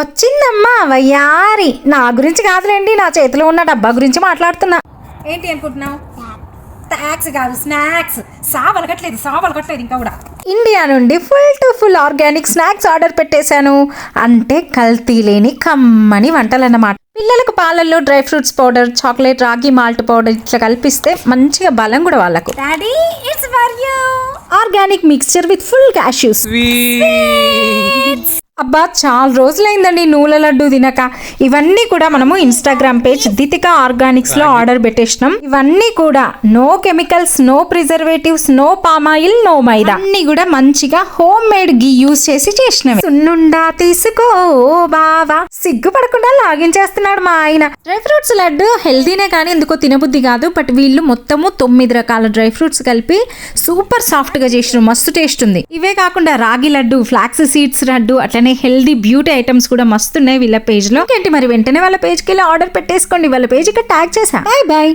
వచ్చిందమ్మా వయ్యారి. నా గురించి కాదులేండి నా చేతిలో ఉన్న డబ్బా గురించి మాట్లాడుతున్నా. ఏంటి అనుకుంటున్నావు? స్నాక్స్ కాదు స్నాక్స్ సావలకట్లేదు సావలకట్లేదు ఇంకా కూడా. ఇండియా నుండి full to full organic snacks order పెట్టేశాను. అంటే కల్తీ లేని కమ్మని వంటలు అన్నమాట పిల్లలకు పాలల్లో dry fruits powder chocolate ragi malt powder ఇట్లా కల్పిస్తే మంచిగా బలం కూడా వాళ్ళకు. Daddy it's for you organic mixture with full cashews అబ్బా చాలా రోజులైందండి నూల లడ్డు తినక. ఇవన్నీ కూడా మనము ఇన్స్టాగ్రామ్ పేజ్ దితిక ఆర్గానిక్స్లో ఆర్డర్ పెట్టేసినాం. ఇవన్నీ కూడా no chemicals no preservatives no palm oil no maida. అన్ని కూడా మంచిగా హోమ్ మేడ్ గీ యూస్ చేసి చేసినవి. సున్నుండా తీసుకో ఓ బావా? సిగ్గుపడకుండా లాగిన్ చేస్తున్నాడు మా ఆయన. డ్రై ఫ్రూట్స్ లడ్డు హెల్దీనే కానీ ఎందుకో తినబుద్ధి కాదు. బట్ వీళ్ళు మొత్తము తొమ్మిది రకాల డ్రై ఫ్రూట్స్ కలిపి సూపర్ సాఫ్ట్గా చేసిన మస్తు టేస్ట్ ఉంది. ఇవే కాకుండా రాగి లడ్డు ఫ్లాక్స్ సీడ్స్ లడ్డు అట్లనే హెల్దీ బ్యూటీ ఐటమ్స్ కూడా మస్తున్నాయి వీళ్ళ పేజ్లో ఏంటి మరి వెంటనే వాళ్ళ పేజ్కి వెళ్ళి ఆర్డర్ పెట్టేసుకోండి. వాళ్ళ పేజ్ ఇక్కడ ట్యాగ్ చేసా బాయ్ బాయ్.